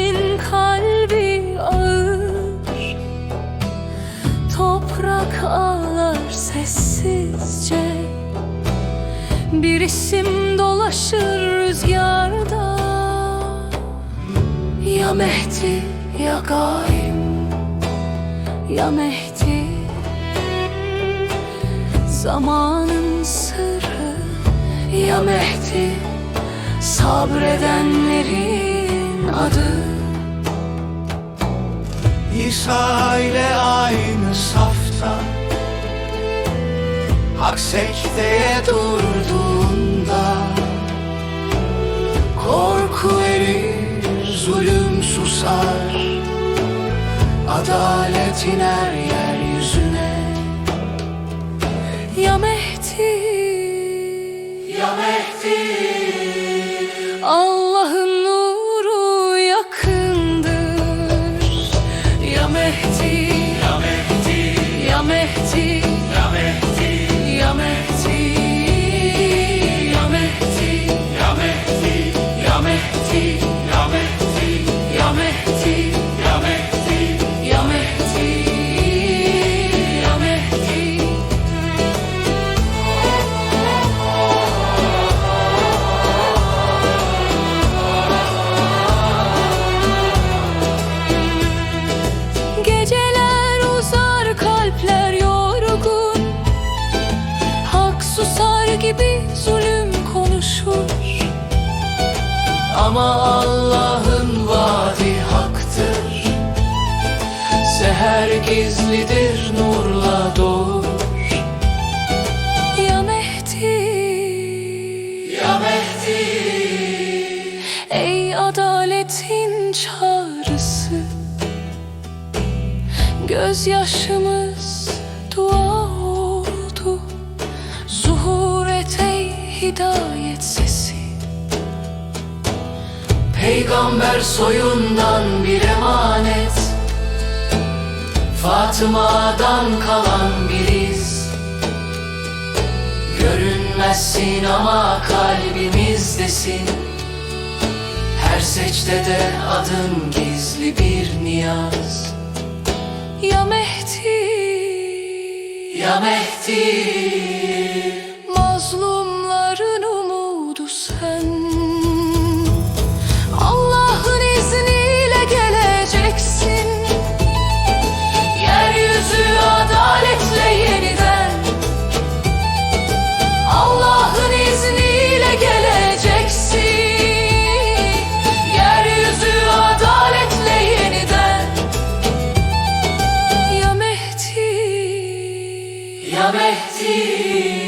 Senin kalbi ağır. Toprak ağlar sessizce. Bir isim dolaşır rüzgarda. Ya Mehdi ya Gaim. Ya Mehdi. Zamanın sırrı. Ya Mehdi Sabredenleri ile aynı safta. Hak secdeye durduğunda Korku erir, zulüm susar. Adalet iner yeryüzüne. Ya Mehdi? Ya Mehdi? Allah'ın легче. Ama Allah'ın vaadi haktır. Seher gizlidir nurla doğur. Ya Mehdi. Ya Mehdi. Ey adaletin çağrısı. Gözyaşımız dua oldu Zuhur et ey hidayet sesi Peygamber soyundan bir emanet. Fatıma'dan kalan biriz Görünmezsin ama kalbimizdesin Her secdede adın gizli bir niyaz. Ya Mehdi. Ya Mehdi rahmeti